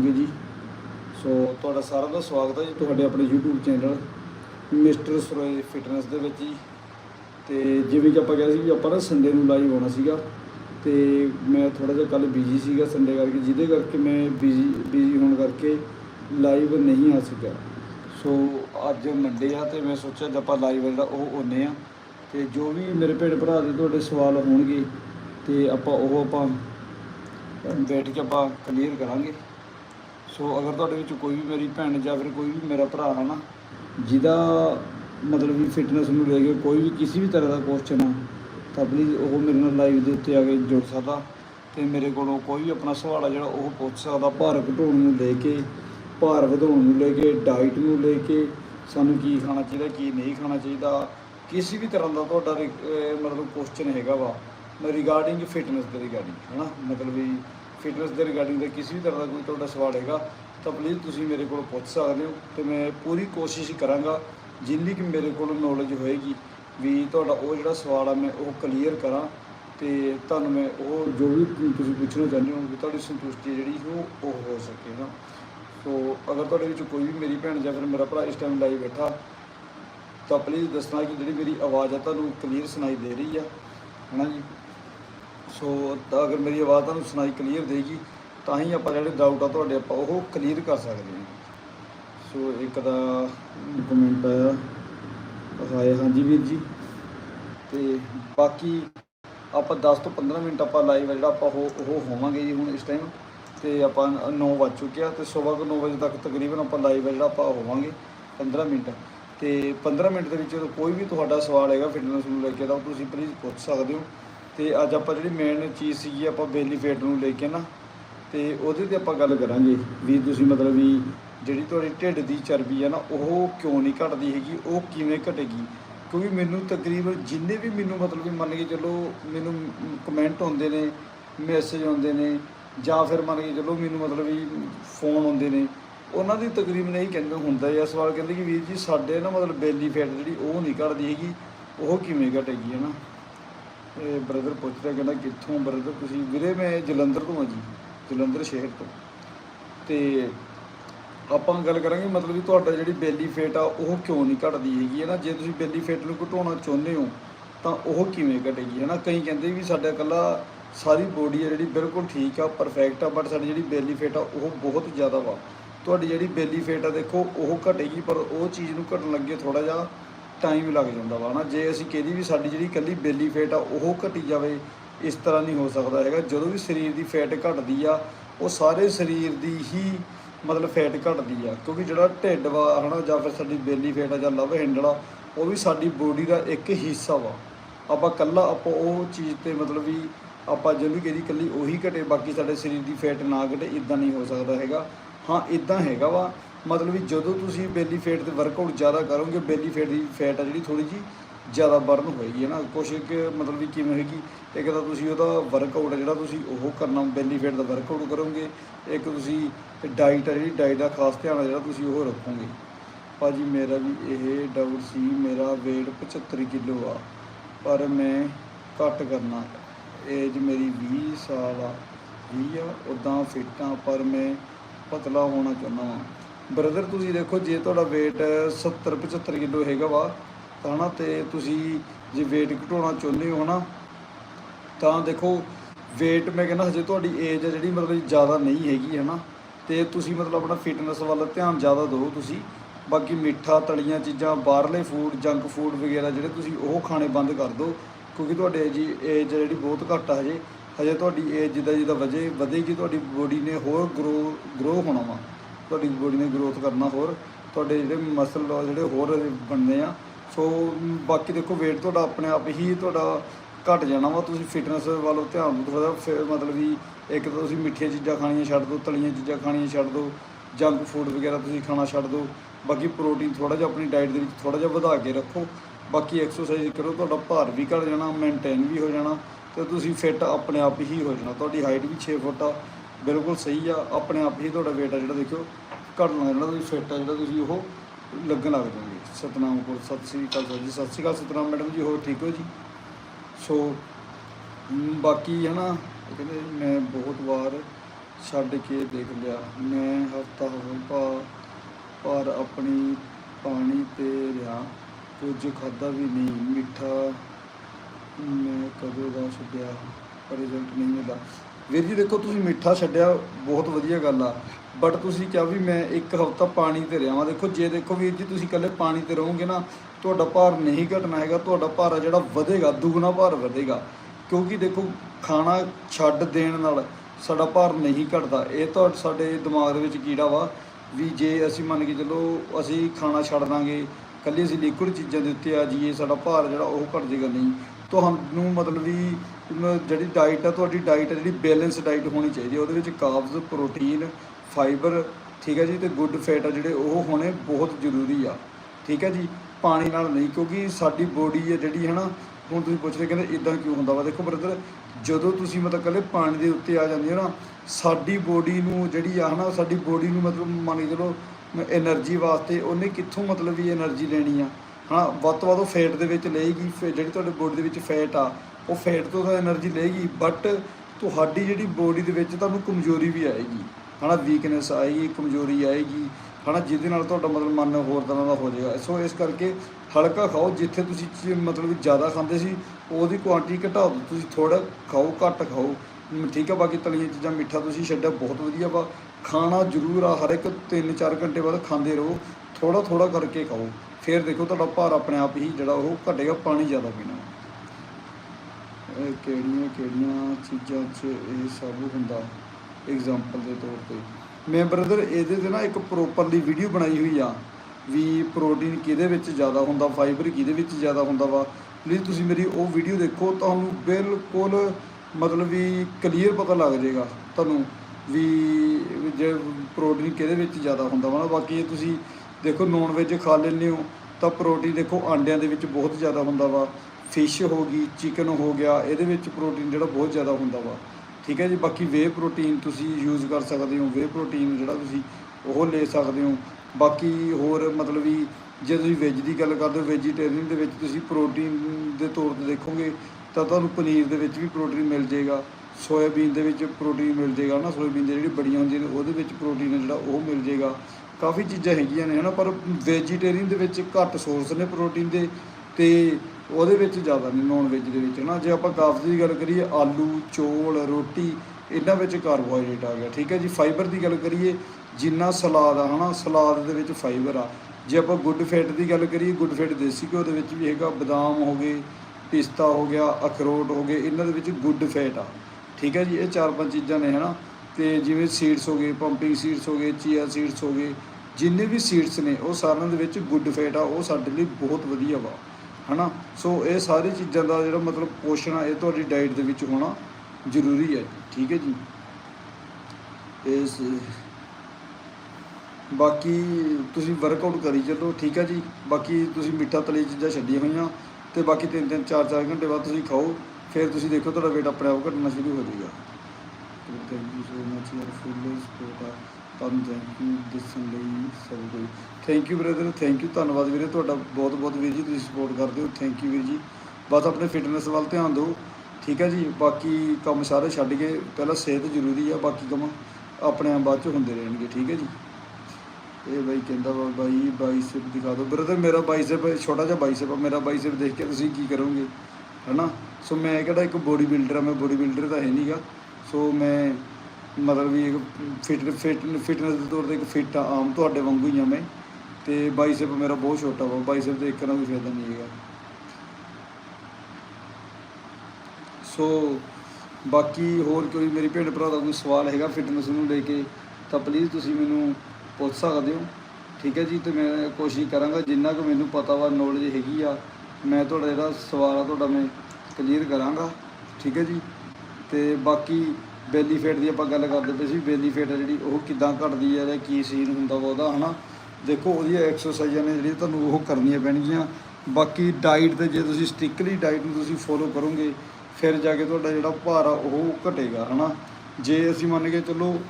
ਕਰੂੰਗੇ ਜੀ। ਸੋ ਤੁਹਾਡਾ ਸਾਰਿਆਂ ਦਾ ਸਵਾਗਤ ਹੈ ਜੀ ਤੁਹਾਡੇ ਆਪਣੇ YouTube channel mister Saroye fitness ਦੇ ਵਿੱਚ ਜੀ। ਤੇ ਜਿਵੇਂ ਕਿ ਆਪਾਂ ਕਿਹਾ ਸੀ ਵੀ ਆਪਾਂ ਨਾ ਸੰਡੇ ਨੂੰ ਲਾਈਵ ਆਉਣਾ ਸੀਗਾ। ਤੇ ਮੈਂ ਥੋੜਾ ਜਿਹਾ ਕੱਲ ਬਿਜ਼ੀ ਸੀਗਾ ਸੰਡੇ ਕਰਕੇ, ਜਿਹਦੇ ਕਰਕੇ ਮੈਂ ਬਿਜ਼ੀ ਬਿਜ਼ੀ ਹੋਣ ਕਰਕੇ ਲਾਈਵ ਨਹੀਂ ਆ ਸਕਿਆ। ਸੋ ਅੱਜ ਮੰਡੇ ਆ ਤੇ ਮੈਂ ਸੋਚਿਆ ਜੇ ਆਪਾਂ ਲਾਈਵ ਜਿਹੜਾ ਉਹ ਆਉਂਦੇ ਆ ਤੇ ਜੋ ਵੀ ਮੇਰੇ ਭੈਣ ਭਰਾ ਦੇ ਤੁਹਾਡੇ ਸਵਾਲ ਹੋਣਗੇ, ਤੇ ਆਪਾਂ ਉਹ ਆਪਾਂ ਬੈਠ ਕੇ ਆਪਾਂ ਕਲੀਅਰ ਕਰਾਂਗੇ। ਸੋ ਅਗਰ ਤੁਹਾਡੇ ਵਿੱਚ ਕੋਈ ਵੀ ਮੇਰੀ ਭੈਣ ਜਾਂ ਫਿਰ ਕੋਈ ਵੀ ਮੇਰਾ ਭਰਾ ਹੈ ਨਾ, ਜਿਹਦਾ ਮਤਲਬ ਵੀ ਫਿਟਨੈਸ ਨੂੰ ਲੈ ਕੇ ਕੋਈ ਵੀ ਕਿਸੇ ਵੀ ਤਰ੍ਹਾਂ ਦਾ ਕੁਐਸਚਨ ਆ, ਤਾਂ ਪਲੀਜ਼ ਉਹ ਮੇਰੇ ਨਾਲ ਲਾਈਵ ਦੇ ਉੱਤੇ ਆ ਕੇ ਜੁੜ ਸਕਦਾ ਤੇ ਮੇਰੇ ਕੋਲੋਂ ਕੋਈ ਵੀ ਆਪਣਾ ਸਵਾਲ ਆ ਜਿਹੜਾ ਉਹ ਪੁੱਛ ਸਕਦਾ। ਭਾਰ ਘਟਾਉਣ ਨੂੰ ਲੈ ਕੇ, ਭਾਰ ਵਧਾਉਣ ਨੂੰ ਲੈ ਕੇ ਡਾਈਟ ਨੂੰ ਲੈ ਕੇ ਸਾਨੂੰ ਕੀ ਖਾਣਾ ਚਾਹੀਦਾ, ਕੀ ਨਹੀਂ ਖਾਣਾ ਚਾਹੀਦਾ, ਕਿਸੇ ਵੀ ਤਰ੍ਹਾਂ ਦਾ ਤੁਹਾਡਾ ਰਿ- ਮਤਲਬ ਕੁਐਸਚਨ ਹੈਗਾ ਵਾ। ਰਿਗਾਰਡਿੰਗ ਫਿਟਨੈਸ ਦੇ ਰਿਗਾਰਡਿੰਗ ਹੈਨਾ? ਮਤਲਬ ਵੀ ਫਿਟਨੈਸ ਦੇ ਰਿਗਾਰਡਿੰਗ ਦਾ ਕਿਸੇ ਵੀ ਤਰ੍ਹਾਂ ਦਾ ਕੋਈ ਤੁਹਾਡਾ ਸਵਾਲ ਹੈਗਾ, ਤਾਂ ਪਲੀਜ਼ ਤੁਸੀਂ ਮੇਰੇ ਕੋਲ ਪੁੱਛ ਸਕਦੇ ਹੋ ਤੇ ਮੈਂ ਪੂਰੀ ਕੋਸ਼ਿਸ਼ ਕਰਾਂਗਾ, ਜਿੰਨੀ ਕਿ ਮੇਰੇ ਕੋਲ ਨੌਲੇਜ ਹੋਏਗੀ, ਵੀ ਤੁਹਾਡਾ ਉਹ ਜਿਹੜਾ ਸਵਾਲ ਆ ਮੈਂ ਉਹ ਕਲੀਅਰ ਕਰਾਂ ਤੇ ਤੁਹਾਨੂੰ ਮੈਂ ਉਹ ਜੋ ਵੀ ਤੁਸੀਂ ਪੁੱਛਣਾ ਚਾਹੁੰਦੇ ਹੋ ਵੀ ਤੁਹਾਡੀ ਸੰਤੁਸ਼ਟੀ ਜਿਹੜੀ ਉਹ ਉਹ ਹੋ ਸਕੇ ਨਾ ਸੋ ਅਗਰ ਤੁਹਾਡੇ ਵਿੱਚ ਕੋਈ ਵੀ ਮੇਰੀ ਭੈਣ ਜਾਂ ਫਿਰ ਮੇਰਾ ਭਰਾ ਇਸ ਟਾਈਮ ਲਾਈਵ ਬੈਠਾ, ਤਾਂ ਪਲੀਜ਼ ਦੱਸਣਾ ਕਿ ਜਿਹੜੀ ਮੇਰੀ ਆਵਾਜ਼ ਆ ਤੁਹਾਨੂੰ ਕਲੀਅਰ ਸੁਣਾਈ ਦੇ ਰਹੀ ਆ। ਹੈਨਾ ਜੀ? ਸੋ ਤਾਂ ਅਗਰ ਮੇਰੀ ਆਵਾਜ਼ ਤੁਹਾਨੂੰ ਸੁਣਾਈ ਕਲੀਅਰ ਦੇਗੀ, ਤਾਂ ਹੀ ਆਪਾਂ ਜਿਹੜੇ ਡਾਊਟ ਆ ਤੁਹਾਡੇ ਆਪਾਂ ਉਹ ਕਲੀਅਰ ਕਰ ਸਕਦੇ ਹਾਂ। ਸੋ ਇੱਕ ਦਾ ਕਮੈਂਟ ਆਇਆ ਹਾਏ ਹਾਂਜੀ ਵੀਰ ਜੀ। ਤੇ ਬਾਕੀ ਆਪਾਂ 10 ਤੋਂ 15 ਮਿੰਟ ਆਪਾਂ ਲਾਈਵ ਜਿਹੜਾ ਆਪਾਂ ਉਹ ਉਹ ਹੋਵਾਂਗੇ ਜੀ ਹੁਣ ਇਸ ਟਾਈਮ ਤੇ ਆਪਾਂ 9 ਵੱਜ ਚੁੱਕਿਆ ਤੇ ਸਵੇਰ ਤੋਂ 9 ਵਜੇ ਤੱਕ ਤਕਰੀਬਨ ਆਪਾਂ ਲਾਈਵ ਜਿਹੜਾ ਆਪਾਂ ਹੋਵਾਂਗੇ 15 ਮਿੰਟ। ਤੇ 15 ਮਿੰਟ ਦੇ ਵਿੱਚ ਕੋਈ ਵੀ ਤੁਹਾਡਾ ਸਵਾਲ ਹੈਗਾ ਫਿਟਨੈਸ ਨੂੰ ਲੈ ਕੇ, ਤਾਂ ਉਹ ਤੁਸੀਂ ਪਲੀਜ਼ ਪੁੱਛ ਸਕਦੇ ਹੋ। ਤੇ ਅੱਜ ਆਪਾਂ ਜਿਹੜੀ ਮੇਨ ਚੀਜ਼ ਸੀਗੀ ਆਪਾਂ ਬੇਲੀ ਫੇਟ ਨੂੰ ਲੈ ਕੇ ਨਾ, ਤੇ ਉਹਦੇ ਤੇ ਆਪਾਂ ਗੱਲ ਕਰਾਂਗੇ ਵੀ ਤੁਸੀਂ ਮਤਲਬ ਵੀ ਜਿਹੜੀ ਤੁਹਾਡੀ ਢਿੱਡ ਦੀ ਚਰਬੀ ਹੈ ਨਾ, ਉਹ ਕਿਉਂ ਨਹੀਂ ਘਟਦੀ ਹੈਗੀ, ਉਹ ਕਿਵੇਂ ਘਟੇਗੀ? ਕਿਉਂਕਿ ਮੈਨੂੰ ਤਕਰੀਬਨ ਜਿੰਨੇ ਵੀ ਮੈਨੂੰ ਮਤਲਬ ਵੀ ਮੰਨ ਕੇ ਚੱਲੋ ਮੈਨੂੰ ਕਮੈਂਟ ਆਉਂਦੇ ਨੇ ਮੈਸੇਜ ਆਉਂਦੇ ਨੇ, ਜਾਂ ਫਿਰ ਮੰਨ ਕੇ ਚੱਲੋ ਮੈਨੂੰ ਮਤਲਬ ਵੀ ਫੋਨ ਆਉਂਦੇ ਨੇ, ਉਹਨਾਂ ਦੀ ਤਕਰੀਬਨ ਇਹ ਕਹਿੰਦੇ ਹੁੰਦਾ ਹੈ ਸਵਾਲ ਕਹਿੰਦੇ ਕਿ ਵੀਰ ਜੀ ਸਾਡੇ ਨਾ ਮਤਲਬ ਬੈਲੀ ਫੈਟ ਜਿਹੜੀ ਉਹ ਨਹੀਂ ਘਟਦੀ ਹੈਗੀ, ਉਹ ਕਿਵੇਂ ਘਟੇਗੀ ਹੈ ਨਾ ਇਹ ਬ੍ਰਦਰ ਪੁੱਛਦਾ ਕਹਿੰਦਾ ਕਿੱਥੋਂ ਬ੍ਰਦਰ ਤੁਸੀਂ? ਵੀਰੇ ਮੈਂ ਜਲੰਧਰ ਤੋਂ ਆ ਜੀ, ਜਲੰਧਰ ਸ਼ਹਿਰ ਤੋਂ। ਤੇ ਆਪਾਂ ਗੱਲ ਕਰਾਂਗੇ ਮਤਲਬ ਵੀ ਤੁਹਾਡਾ ਜਿਹੜੀ ਬੈਲੀ ਫੇਟ ਆ, ਉਹ ਕਿਉਂ ਨਹੀਂ ਘਟਦੀ ਹੈਗੀ? ਹੈ ਨਾ, ਜੇ ਤੁਸੀਂ ਬੈਲੀ ਫੇਟ ਨੂੰ ਘਟਾਉਣਾ ਚਾਹੁੰਦੇ ਹੋ, ਤਾਂ ਉਹ ਕਿਵੇਂ ਘਟੇਗੀ? ਹੈ ਨਾ, ਕਈ ਕਹਿੰਦੇ ਵੀ ਸਾਡਾ ਇਕੱਲਾ ਸਾਰੀ ਬੋਡੀ ਹੈ ਜਿਹੜੀ ਬਿਲਕੁਲ ਠੀਕ ਆ ਪਰਫੈਕਟ ਆ ਬਟ ਸਾਡੀ ਜਿਹੜੀ ਬੈਲੀ ਫੇਟ ਆ, ਉਹ ਬਹੁਤ ਜ਼ਿਆਦਾ ਵਾ। ਤੁਹਾਡੀ ਜਿਹੜੀ ਬੈਲੀ ਫੇਟ ਆ, ਦੇਖੋ, ਉਹ ਘਟੇਗੀ, ਪਰ ਉਹ ਚੀਜ਼ ਨੂੰ ਘਟਣ ਲੱਗੇ ਥੋੜਾ ਜਿਹਾ ਟਾਈਮ ਲੱਗ ਜਾਂਦਾ ਵਾ ਨਾ ਜੇ ਅਸੀਂ ਕਹਦੀ ਵੀ ਸਾਡੀ ਜਿਹੜੀ ਇਕੱਲੀ ਬੇਲੀ ਫੇਟ ਆ, ਉਹ ਘਟੀ ਜਾਵੇ, ਇਸ ਤਰ੍ਹਾਂ ਨਹੀਂ ਹੋ ਸਕਦਾ ਹੈਗਾ। ਜਦੋਂ ਵੀ ਸਰੀਰ ਦੀ ਫੈਟ ਘਟਦੀ ਆ, ਉਹ ਸਾਰੇ ਸਰੀਰ ਦੀ ਹੀ ਮਤਲਬ ਫੈਟ ਘਟਦੀ ਆ। ਕਿਉਂਕਿ ਜਿਹੜਾ ਢਿੱਡ ਵਾ, ਹਨਾ, ਜਾਂ ਫਿਰ ਸਾਡੀ ਬੇਲੀ ਫੈਟ ਆ, ਜਾਂ ਲਵ ਹੈਂਡਲ ਉਹ ਵੀ ਸਾਡੀ ਬੋਡੀ ਦਾ ਇੱਕ ਹਿੱਸਾ ਵਾ। ਆਪਾਂ ਕੱਲਾ ਆਪਾਂ ਉਹ ਚੀਜ਼ ਤੇ ਮਤਲਬ ਵੀ ਆਪਾਂ ਜਿਹਨੂੰ ਕਿਹਦੀ ਕੱਲੀ ਉਹੀ ਘਟੇ, ਬਾਕੀ ਸਾਡੇ ਸਰੀਰ ਦੀ ਫੈਟ ਨਾ ਘਟੇ ਇਦਾਂ ਨਹੀਂ ਹੋ ਸਕਦਾ ਹੈਗਾ। ਹਾਂ ਇਦਾਂ ਹੈਗਾ ਵਾ। ਮਤਲਬ ਵੀ ਜਦੋਂ ਤੁਸੀਂ ਬੇਲੀ ਫੈਟ ਤੇ ਵਰਕਆਊਟ ਜ਼ਿਆਦਾ ਕਰੋਗੇ ਬੇਲੀ ਫੈਟ ਦੀ ਫੈਟ ਆ ਜਿਹੜੀ ਥੋੜੀ ਜੀ ਜ਼ਿਆਦਾ ਬਰਨ ਹੋਏਗੀ, ਹੈ ਨਾ? ਕੁਛ ਕਿ ਮਤਲਬ ਵੀ ਕਿਵੇਂ ਹੋਏਗੀ, ਇੱਕ ਤਾਂ ਤੁਸੀਂ ਉਹਦਾ ਵਰਕਆਊਟ ਹੈ ਜਿਹੜਾ ਤੁਸੀਂ ਉਹ ਕਰਨਾ ਬੈਲੀ ਫੇਟ ਦਾ ਵਰਕਆਊਟ ਕਰੋਗੇ, ਇੱਕ ਤੁਸੀਂ ਡਾਈਟ ਆ ਜਿਹੜੀ ਡਾਈਟ ਦਾ ਖਾਸ ਧਿਆਨ ਹੈ ਜਿਹੜਾ ਤੁਸੀਂ ਉਹ ਰੱਖੋਗੇ। ਭਾਜੀ ਮੇਰਾ ਵੀ ਇਹ ਡਾਊਟ ਸੀ, ਮੇਰਾ weight 75 ਕਿਲੋ ਆ, ਪਰ ਮੈਂ ਘੱਟ ਕਰਨਾ ਏਜ ਮੇਰੀ 20 ਸਾਲ ਆ 20 ਆ ਉਦਾਂ ਫਿੱਟ ਆ, ਪਰ ਮੈਂ ਪਤਲਾ ਹੋਣਾ ਚਾਹੁੰਦਾ ਹਾਂ ਬ੍ਰਦਰ ਤੁਸੀਂ ਦੇਖੋ, ਜੇ ਤੁਹਾਡਾ weight 70 75 ਕਿਲੋ ਹੈਗਾ ਵਾ, ਤਾਂ ਨਾ ਤੇ ਤੁਸੀਂ ਜੇ weight ਘਟਾਉਣਾ ਚਾਹੁੰਦੇ ਹੋ ਨਾ, ਤਾਂ ਦੇਖੋ, weight ਮੈਂ ਕਹਿੰਦਾ ਹਜੇ ਤੁਹਾਡੀ ਏਜ ਹੈ ਜਿਹੜੀ ਮਤਲਬ ਜ਼ਿਆਦਾ ਨਹੀਂ ਹੈਗੀ ਹੈ ਨਾ ਤੇ ਤੁਸੀਂ ਮਤਲਬ ਆਪਣਾ ਫਿਟਨੈਸ ਵੱਲ ਧਿਆਨ ਜ਼ਿਆਦਾ ਦਿਓ ਤੁਸੀਂ। ਬਾਕੀ ਮਿੱਠਾ, ਤਲੀਆਂ ਚੀਜ਼ਾਂ, ਬਾਹਰਲੇ ਫੂਡ ਜੰਕ ਫੂਡ ਵਗੈਰਾ ਜਿਹੜੇ ਤੁਸੀਂ ਉਹ ਖਾਣੇ ਬੰਦ ਕਰ ਦਿਓ, ਕਿਉਂਕਿ ਤੁਹਾਡੇ ਜੀ ਏਜ ਜਿਹੜੀ ਬਹੁਤ ਘੱਟ ਆ ਹਜੇ। ਹਜੇ ਤੁਹਾਡੀ ਏਜ ਜਿੱਦਾਂ ਜਿੱਦਾਂ ਵਜੇ ਵਧੇਗੀ, ਤੁਹਾਡੀ ਬੋਡੀ ਨੇ ਹੋਰ ਗਰੋ ਗਰੋ ਹੋਣਾ ਵਾ। ਤੁਹਾਡੀ ਬੋਡੀ ਨੇ ਗਰੋਥ ਕਰਨਾ ਹੋਰ, ਤੁਹਾਡੇ ਜਿਹੜੇ ਮਸਲ ਜਿਹੜੇ ਹੋਰ ਬਣਦੇ ਆ। ਸੋ ਬਾਕੀ ਦੇਖੋ, weight ਤੁਹਾਡਾ ਆਪਣੇ ਆਪ ਹੀ ਤੁਹਾਡਾ ਘਟ ਜਾਣਾ ਵਾ। ਤੁਸੀਂ ਫਿਟਨੈਸ ਵੱਲੋਂ ਧਿਆਨ ਦਿਓ ਫਿਰ ਮਤਲਬ ਵੀ ਇੱਕ ਤਾਂ ਤੁਸੀਂ ਮਿੱਠੀਆਂ ਚੀਜ਼ਾਂ ਖਾਣੀਆਂ ਛੱਡ ਦਿਓ, ਤਲੀਆਂ ਚੀਜ਼ਾਂ ਖਾਣੀਆਂ ਛੱਡ ਦਿਓ ਜੰਕ ਫੂਡ ਵਗੈਰਾ ਤੁਸੀਂ ਖਾਣਾ ਛੱਡ ਦਿਓ। ਬਾਕੀ ਪ੍ਰੋਟੀਨ ਥੋੜਾ ਜਿਹਾ ਆਪਣੀ ਡਾਈਟ ਦੇ ਵਿੱਚ ਥੋੜਾ ਜਿਹਾ ਵਧਾ ਕੇ ਰੱਖੋ। ਬਾਕੀ ਐਕਸਰਸਾਈਜ਼ ਕਰੋ, ਤੁਹਾਡਾ ਭਾਰ ਵੀ ਘਟ ਜਾਣਾ ਮੇਨਟੇਨ ਵੀ ਹੋ ਜਾਣਾ ਤੇ ਤੁਸੀਂ ਫਿੱਟ ਆਪਣੇ ਆਪ ਹੀ ਹੋ ਜਾਣਾ। ਤੁਹਾਡੀ ਹਾਈਟ ਵੀ 6 ਫੁੱਟ ਆ। ਬਿਲਕੁਲ ਸਹੀ ਆ, ਆਪਣੇ ਆਪ ਹੀ ਤੁਹਾਡਾ weight ਆ ਜਿਹੜਾ ਦੇਖਿਓ ਘਟਣਾ ਜਿਹੜਾ ਤੁਸੀਂ ਫਿੱਟ ਆ ਜਿਹੜਾ ਤੁਸੀਂ ਉਹ ਲੱਗਣ ਲੱਗ ਜਾਓਗੇ ਸਤਨਾਮ ਕੋਲ ਸਤਿ ਸ੍ਰੀ ਅਕਾਲ ਸਰ ਜੀ, ਸਤਿ ਸ੍ਰੀ ਅਕਾਲ ਸਤਨਾਮ ਮੈਡਮ ਜੀ, ਹੋਰ ਠੀਕ ਹੋ ਜੀ? ਸੋ ਬਾਕੀ ਹੈ ਨਾ ਕਹਿੰਦੇ ਮੈਂ ਬਹੁਤ ਵਾਰ ਛੱਡ ਕੇ ਦੇਖ ਲਿਆ। ਮੈਂ ਹਫਤਾ ਹੋ ਪਾ ਪਰ ਆਪਣੀ ਪਾਣੀ ਤੇ ਰਿਹਾ। ਕੁਝ ਖਾਦਾ ਵੀ ਨਹੀਂ, ਮਿੱਠਾ ਮੈਂ ਕਦੋਂ ਦਾ ਛੱਡਿਆ? ਪਰ ਰਿਜ਼ਲਟ ਨਹੀਂ ਮਿਲਦਾ ਵੀਰ ਜੀ ਦੇਖੋ, ਤੁਸੀਂ ਮਿੱਠਾ ਛੱਡਿਆ, ਬਹੁਤ ਵਧੀਆ ਗੱਲ ਆ। ਬਟ ਤੁਸੀਂ ਕਿਹਾ ਵੀ ਮੈਂ ਇੱਕ ਹਫਤਾ ਪਾਣੀ ਤੇ ਰਿਹਾਵਾਂ ਦੇਖੋ, ਜੇ ਦੇਖੋ ਵੀਰ ਜੀ, ਤੁਸੀਂ ਇਕੱਲੇ ਪਾਣੀ ਤੇ ਰਹੋਗੇ ਨਾ, ਤੁਹਾਡਾ ਭਾਰ ਨਹੀਂ ਘਟਣਾ ਹੈਗਾ, ਤੁਹਾਡਾ ਭਾਰ ਆ ਜਿਹੜਾ ਵਧੇਗਾ, ਦੁੱਗਣਾ ਭਾਰ ਵਧੇਗਾ। ਕਿਉਂਕਿ ਦੇਖੋ, ਖਾਣਾ ਛੱਡ ਦੇਣ ਨਾਲ ਸਾਡਾ ਭਾਰ ਨਹੀਂ ਘਟਦਾ। ਇਹ ਤਾਂ ਸਾਡੇ ਦਿਮਾਗ ਦੇ ਵਿੱਚ ਕੀੜਾ ਵਾ ਵੀ ਜੇ ਅਸੀਂ ਮੰਨ ਕੇ ਚੱਲੋ, ਅਸੀਂ ਖਾਣਾ ਛੱਡ ਦਾਂਗੇ ਕੱਲੀ ਅਸੀਂ ਲਿਕੁਇਡ ਚੀਜ਼ਾਂ ਦੇ ਉੱਤੇ ਆ ਜਾਈਏ, ਸਾਡਾ ਭਾਰ ਜਿਹੜਾ ਉਹ ਘਟ ਜਾਏਗਾ, ਨਹੀਂ। ਤੁਹਾਨੂੰ ਮਤਲਬ ਵੀ ਜਿਹੜੀ ਡਾਈਟ ਆ, ਤੁਹਾਡੀ ਡਾਈਟ ਜਿਹੜੀ ਬੈਲੈਂਸ ਡਾਈਟ ਹੋਣੀ ਚਾਹੀਦੀ ਹੈ ਉਹਦੇ ਵਿੱਚ ਕਾਰਬਸ ਪ੍ਰੋਟੀਨ ਫਾਈਬਰ ਠੀਕ ਹੈ ਜੀ, ਤੇ ਗੁੱਡ ਫੈਟ ਆ ਜਿਹੜੇ, ਉਹ ਹੋਣੇ ਬਹੁਤ ਜ਼ਰੂਰੀ ਆ। ਠੀਕ ਹੈ ਜੀ, ਪਾਣੀ ਨਾਲ ਨਹੀਂ, ਕਿਉਂਕਿ ਸਾਡੀ ਬੋਡੀ ਹੈ ਜਿਹੜੀ ਹੈ ਨਾ ਹੁਣ ਤੁਸੀਂ ਪੁੱਛ ਰਹੇ ਕਹਿੰਦੇ ਇਦਾਂ ਕਿਉਂ ਹੁੰਦਾ ਵਾ? ਦੇਖੋ ਬ੍ਰਦਰ ਜਦੋਂ ਤੁਸੀਂ ਮਤਲਬ ਕੱਲੇ ਪਾਣੀ ਦੇ ਉੱਤੇ ਆ ਜਾਂਦੇ ਹੋ ਨਾ, ਸਾਡੀ ਬੋਡੀ ਨੂੰ ਜਿਹੜੀ ਆ, ਹਨਾ, ਸਾਡੀ ਬੋਡੀ ਨੂੰ ਮਤਲਬ ਮੰਨ ਕੇ ਚਲੋ એનર્ਜੀ ਵਾਸਤੇ ਉਹਨੇ ਕਿੱਥੋਂ ਮਤਲਬ ਵੀ ਐਨਰਜੀ ਲੈਣੀ ਆ? ਹਨਾ, ਵੱਧ ਤੋਂ ਵੱਧ ਉਹ ਫੈਟ ਦੇ ਵਿੱਚ ਲਏਗੀ ਫੇ ਜਿਹੜੀ ਤੁਹਾਡੇ ਬੋਡੀ ਦੇ ਵਿੱਚ ਫੈਟ ਆ, ਉਹ ਫੈਟ ਤੋਂ ਤਾਂ એનર્ਜੀ ਲਏਗੀ ਬਟ ਤੁਹਾਡੀ ਜਿਹੜੀ ਬੋਡੀ ਦੇ ਵਿੱਚ ਤੁਹਾਨੂੰ ਕਮਜ਼ੋਰੀ ਵੀ ਆਏਗੀ, ਹਨਾ ਵੀਕਨੈਸ ਆਏਗੀ, ਕਮਜ਼ੋਰੀ ਆਏਗੀ, ਹਨਾ, ਜਿਹਦੇ ਨਾਲ ਤੁਹਾਡਾ ਮਤਲਬ ਮਨ ਹੋਰ ਤਰ੍ਹਾਂ ਦਾ ਹੋ ਜਾਏਗਾ। ਸੋ ਇਸ ਕਰਕੇ ਹਲਕਾ ਖਾਓ, ਜਿੱਥੇ ਤੁਸੀਂ ਮਤਲਬ ਜ਼ਿਆਦਾ ਖਾਂਦੇ ਸੀ, ਉਹਦੀ ਕੁਆਂਟੀਟੀ ਘਟਾਓ ਤੁਸੀਂ ਥੋੜਾ ਖਾਓ, ਘੱਟ ਖਾਓ। ਠੀਕ ਆ, ਬਾਕੀ ਤਲੀਆਂ ਚੀਜ਼ਾਂ ਮਿੱਠਾ ਤੁਸੀਂ ਛੱਡਿਆ, ਬਹੁਤ ਵਧੀਆ ਵਾ। ਖਾਣਾ ਜ਼ਰੂਰ ਆ, ਹਰ ਇੱਕ 3-4 ਘੰਟੇ ਬਾਅਦ ਖਾਂਦੇ ਰਹੋ ਥੋੜਾ ਥੋੜਾ ਕਰਕੇ ਖਾਓ। ਫਿਰ ਦੇਖੋ ਤੁਹਾਡਾ ਭਾਰ ਆਪਣੇ ਆਪ ਹੀ ਜਿਹੜਾ ਉਹ ਘਟੇਗਾ ਪਾਣੀ ਜ਼ਿਆਦਾ ਪੀਣਾ। ਇਹ ਕਿਹੜੀਆਂ ਕਿਹੜੀਆਂ ਚੀਜ਼ਾਂ 'ਚ ਇਹ ਸਭ ਹੁੰਦਾ ਐਗਜ਼ਾਮਪਲ ਦੇ ਤੌਰ ਤੇ। ਮੈਂ ਬ੍ਰਦਰ ਇਹਦੇ ਤੇ ਨਾ ਇੱਕ ਪ੍ਰੋਪਰਲੀ ਵੀਡੀਓ ਬਣਾਈ ਹੋਈ ਆ ਵੀ ਪ੍ਰੋਟੀਨ ਕਿਹਦੇ ਵਿੱਚ ਜ਼ਿਆਦਾ ਹੁੰਦਾ ਫਾਈਬਰ ਕਿਹਦੇ ਵਿੱਚ ਜ਼ਿਆਦਾ ਹੁੰਦਾ ਵਾ। ਪਲੀਜ਼ ਤੁਸੀਂ ਮੇਰੀ ਉਹ ਵੀਡੀਓ ਦੇਖੋ, ਤੁਹਾਨੂੰ ਬਿਲਕੁਲ ਮਤਲਬ ਵੀ ਕਲੀਅਰ ਪਤਾ ਲੱਗ ਜਾਏਗਾ ਤੁਹਾਨੂੰ ਵੀ ਵੀ ਜੇ ਪ੍ਰੋਟੀਨ ਕਿਹਦੇ ਵਿੱਚ ਜ਼ਿਆਦਾ ਹੁੰਦਾ ਵਾ ਨਾ। ਬਾਕੀ ਇਹ ਤੁਸੀਂ ਦੇਖੋ, ਨੌਨ ਵੈਜ ਖਾ ਲੈਂਦੇ ਹੋ ਤਾਂ ਪ੍ਰੋਟੀਨ ਦੇਖੋ, ਆਂਡਿਆਂ ਦੇ ਵਿੱਚ ਬਹੁਤ ਜ਼ਿਆਦਾ ਹੁੰਦਾ ਵਾ। ਫਿਸ਼ ਹੋ ਗਈ, ਚਿਕਨ ਹੋ ਗਿਆ, ਇਹਦੇ ਵਿੱਚ ਪ੍ਰੋਟੀਨ ਜਿਹੜਾ ਬਹੁਤ ਜ਼ਿਆਦਾ ਹੁੰਦਾ ਵਾ। ਠੀਕ ਹੈ ਜੀ, ਬਾਕੀ ਵੇ ਪ੍ਰੋਟੀਨ ਤੁਸੀਂ ਯੂਜ਼ ਕਰ ਸਕਦੇ ਹੋ ਵੇ ਪ੍ਰੋਟੀਨ ਜਿਹੜਾ ਤੁਸੀਂ ਉਹ ਲੈ ਸਕਦੇ ਹੋ। ਬਾਕੀ ਹੋਰ ਮਤਲਬ ਵੀ ਜੇ ਤੁਸੀਂ ਵੈਜ ਦੀ ਗੱਲ ਕਰਦੇ ਹੋ ਵੈਜੀਟੇਰੀਅਨ ਦੇ ਵਿੱਚ ਤੁਸੀਂ ਪ੍ਰੋਟੀਨ ਦੇ ਤੌਰ ਤੇ ਦੇਖੋਗੇ, ਤਾਂ ਤੁਹਾਨੂੰ ਪਨੀਰ ਦੇ ਵਿੱਚ ਵੀ ਪ੍ਰੋਟੀਨ ਮਿਲ ਜਾਏਗਾ। ਸੋਇਆਬੀਨ ਦੇ ਵਿੱਚ ਪ੍ਰੋਟੀਨ ਮਿਲ ਜਾਏਗਾ ਨਾ ਸੋਇਆਬੀਨ ਦੇ ਜਿਹੜੀ ਬੜੀਆਂ ਹੁੰਦੀਆਂ ਨੇ, ਉਹਦੇ ਵਿੱਚ ਪ੍ਰੋਟੀਨ ਹੈ ਜਿਹੜਾ ਉਹ ਮਿਲ ਜਾਏਗਾ। ਕਾਫੀ ਚੀਜ਼ਾਂ ਹੈਗੀਆਂ ਨੇ, ਹਨਾ, ਪਰ ਵੈਜੀਟੇਰੀਅਨ ਦੇ ਵਿੱਚ ਘੱਟ ਸੋਰਸ ਨੇ ਪ੍ਰੋਟੀਨ ਦੇ ਤੇ ਉਹਦੇ ਵਿੱਚ ਜ਼ਿਆਦਾ ਨੇ ਨੌਨ ਵੈਜ ਦੇ ਵਿੱਚ ਨਾ ਜੇ ਆਪਾਂ ਕਾਬਜ਼ ਦੀ ਗੱਲ ਕਰੀਏ, ਆਲੂ, ਚੋਲ, ਰੋਟੀ, ਇਹਨਾਂ ਵਿੱਚ ਕਾਰਬੋਹਾਈਡਰੇਟ ਆ ਗਿਆ, ਠੀਕ ਹੈ ਜੀ। ਫਾਈਬਰ ਦੀ ਗੱਲ ਕਰੀਏ, ਜਿੰਨਾ ਸਲਾਦ ਆ, ਹਨਾ, ਸਲਾਦ ਦੇ ਵਿੱਚ ਫਾਈਬਰ ਆ। ਜੇ ਆਪਾਂ ਗੁੱਡ ਫੈਟ ਦੀ ਗੱਲ ਕਰੀਏ ਗੁੱਡ ਫੈਟ ਦੇਸੀ ਘਿਓ ਦੇ ਵਿੱਚ ਵੀ ਹੈਗਾ, ਬਦਾਮ ਹੋ ਗਏ, ਪਿਸਤਾ ਹੋ ਗਿਆ, ਅਖਰੋਟ ਹੋ ਗਏ, ਇਹਨਾਂ ਦੇ ਵਿੱਚ ਗੁੱਡ ਫੈਟ ਆ। ਠੀਕ ਹੈ ਜੀ, ਇਹ ਚਾਰ ਪੰਜ ਚੀਜ਼ਾਂ ਨੇ, ਹਨਾ। ਤੇ ਜਿਵੇਂ ਸੀਡਸ ਹੋ ਗਏ ਪੰਪਿੰਗ ਸੀਡਸ ਹੋ ਗਏ ਚੀਆ ਸੀਡਸ ਹੋ ਗਏ ਜਿੰਨੇ ਵੀ ਸੀਡਸ ਨੇ, ਉਹ ਸਾਰਿਆਂ ਦੇ ਵਿੱਚ ਗੁੱਡ ਫੈਟ ਆ, ਉਹ ਸਾਡੇ ਲਈ ਬਹੁਤ ਵਧੀਆ ਵਾ, ਹਨਾ? ਸੋ ਇਹ ਸਾਰੀ ਚੀਜ਼ਾਂ ਦਾ ਜਿਹੜਾ ਮਤਲਬ ਪੋਸ਼ਣ ਆ, ਇਹ ਤੁਹਾਡੀ ਡਾਈਟ ਦੇ ਵਿੱਚ ਹੋਣਾ ਜ਼ਰੂਰੀ ਹੈ, ਠੀਕ ਹੈ ਜੀ? ਇਸ, ਬਾਕੀ ਤੁਸੀਂ ਵਰਕਆਊਟ ਕਰੀ ਚੱਲੋ, ਠੀਕ ਹੈ ਜੀ? ਬਾਕੀ ਤੁਸੀਂ ਮਿੱਠਾ ਤਲੀ ਚੀਜ਼ਾਂ ਛੱਡੀਆਂ ਹੋਈਆਂ ਤੇ ਬਾਕੀ ਤਿੰਨ ਤਿੰਨ, ਚਾਰ ਚਾਰ ਘੰਟੇ ਬਾਅਦ ਤੁਸੀਂ ਖਾਓ, ਫਿਰ ਤੁਸੀਂ ਦੇਖੋ ਤੁਹਾਡਾ weight ਆਪਣੇ ਆਪ ਘਟਣਾ ਸ਼ੁਰੂ ਹੋ ਜਾਏਗਾ। ਥੈਂਕ ਯੂ ਸੋ ਮਚ ਯਾਰ ਫੁੱਲ ਸਪੋਰਟ ਆ ਤੁਹਾਨੂੰ ਥੈਂਕ ਯੂ ਦੱਸਣ ਲਈ ਸਭ ਕੋਈ thank you brother thank you ਧੰਨਵਾਦ ਵੀਰੇ ਤੁਹਾਡਾ, ਬਹੁਤ ਬਹੁਤ ਵੀਰ ਜੀ, ਤੁਸੀਂ ਸਪੋਰਟ ਕਰਦੇ ਹੋ ਥੈਂਕ ਯੂ ਵੀਰ ਜੀ। ਬਸ ਆਪਣੇ ਫਿਟਨੈਸ ਵੱਲ ਧਿਆਨ ਦਿਓ, ਠੀਕ ਹੈ ਜੀ, ਬਾਕੀ ਕੰਮ ਸਾਰੇ ਛੱਡ ਕੇ, ਪਹਿਲਾਂ ਸਿਹਤ ਜ਼ਰੂਰੀ ਆ, ਬਾਕੀ ਕੰਮ ਆਪਣੇ ਆਪ ਬਾਅਦ ਚ ਹੁੰਦੇ ਰਹਿਣਗੇ, ਠੀਕ ਹੈ ਜੀ। ਇਹ ਬਾਈ ਕਹਿੰਦਾ ਵਾ, ਬਾਈ ਬਾਈਸੈਪ ਦਿਖਾ ਦਿਓ। ਬ੍ਰਦਰ ਮੇਰਾ ਬਾਈਸੈਪ ਛੋਟਾ ਜਿਹਾ ਬਾਈਸੈਪ ਆ, ਮੇਰਾ ਬਾਈਸੈਪ ਦੇਖ ਕੇ ਤੁਸੀਂ ਕੀ ਕਰੋਗੇ, ਹਨਾ? ਸੋ ਮੈਂ ਕਿਹੜਾ ਇੱਕ ਬੋਡੀ ਬਿਲਡਰ ਆ, ਮੈਂ ਬੋਡੀ ਬਿਲਡਰ ਤਾਂ ਹੈ ਨਹੀਂਗਾ ਸੋ ਮੈਂ ਮਤਲਬ ਵੀ ਇੱਕ ਫਿਟ ਫਿਟ, ਫਿਟਨੈਸ ਦੇ ਤੌਰ ਤੇ ਇੱਕ ਫਿਟ ਆ, ਆਮ ਤੁਹਾਡੇ ਵਾਂਗੂ ਹੀ ਆ ਮੈਂ। ਤੇ ਬਾਈਸੈਪ ਮੇਰਾ ਬਹੁਤ ਛੋਟਾ ਵਾ, ਬਾਈਸੈਪ 'ਤੇ ਇੱਕ ਨਾ ਕੋਈ ਫਾਇਦਾ ਨਹੀਂ ਹੈਗਾ। ਸੋ ਬਾਕੀ ਹੋਰ ਕੋਈ ਮੇਰੀ ਭੈਣ ਭਰਾ ਦਾ ਕੋਈ ਸਵਾਲ ਹੈਗਾ ਫਿਟਨੈਸ ਨੂੰ ਲੈ ਕੇ, ਤਾਂ ਪਲੀਜ਼ ਤੁਸੀਂ ਮੈਨੂੰ ਪੁੱਛ ਸਕਦੇ ਹੋ। ਠੀਕ ਹੈ ਜੀ, ਤੇ ਮੈਂ ਕੋਸ਼ਿਸ਼ ਕਰਾਂਗਾ, ਜਿੰਨਾ ਕੁ ਮੈਨੂੰ ਪਤਾ ਵਾ ਨੌਲੇਜ ਹੈਗੀ ਆ, ਮੈਂ ਤੁਹਾਡਾ ਜਿਹੜਾ ਸਵਾਲ ਆ, ਤੁਹਾਡਾ ਮੈਂ ਕਲੀਅਰ ਕਰਾਂਗਾ। ਠੀਕ ਹੈ ਜੀ, ਤੇ ਬਾਕੀ ਬੈਲੀ ਦੀ ਆਪਾਂ ਗੱਲ ਕਰਦੇ ਪਏ ਸੀ ਬੈਲੀ ਆ ਜਿਹੜੀ ਉਹ ਕਿੱਦਾਂ ਘਟਦੀ ਹੈ ਜਾਂ ਕੀ ਸੀਨ ਹੁੰਦਾ ਵਾ ਉਹਦਾ, ਹਨਾ? ਦੇਖੋ, ਉਹਦੀਆਂ ਐਕਸਰਸਾਈਜ਼ਾਂ ਨੇ ਜਿਹੜੀਆਂ ਤੁਹਾਨੂੰ ਉਹ ਕਰਨੀਆਂ ਪੈਣਗੀਆਂ। ਬਾਕੀ ਡਾਈਟ ਤੇ ਜੇ ਤੁਸੀਂ ਸਟ੍ਰਿਕਟਲੀ ਡਾਈਟ ਨੂੰ ਤੁਸੀਂ ਫੋਲੋ ਕਰੋਗੇ, ਫਿਰ ਜਾ ਕੇ ਤੁਹਾਡਾ ਜਿਹੜਾ ਭਾਰ ਆ ਉਹ ਘਟੇਗਾ, ਹਨਾ? ਜੇ ਅਸੀਂ ਮੰਨ ਕੇ ਚੱਲੋ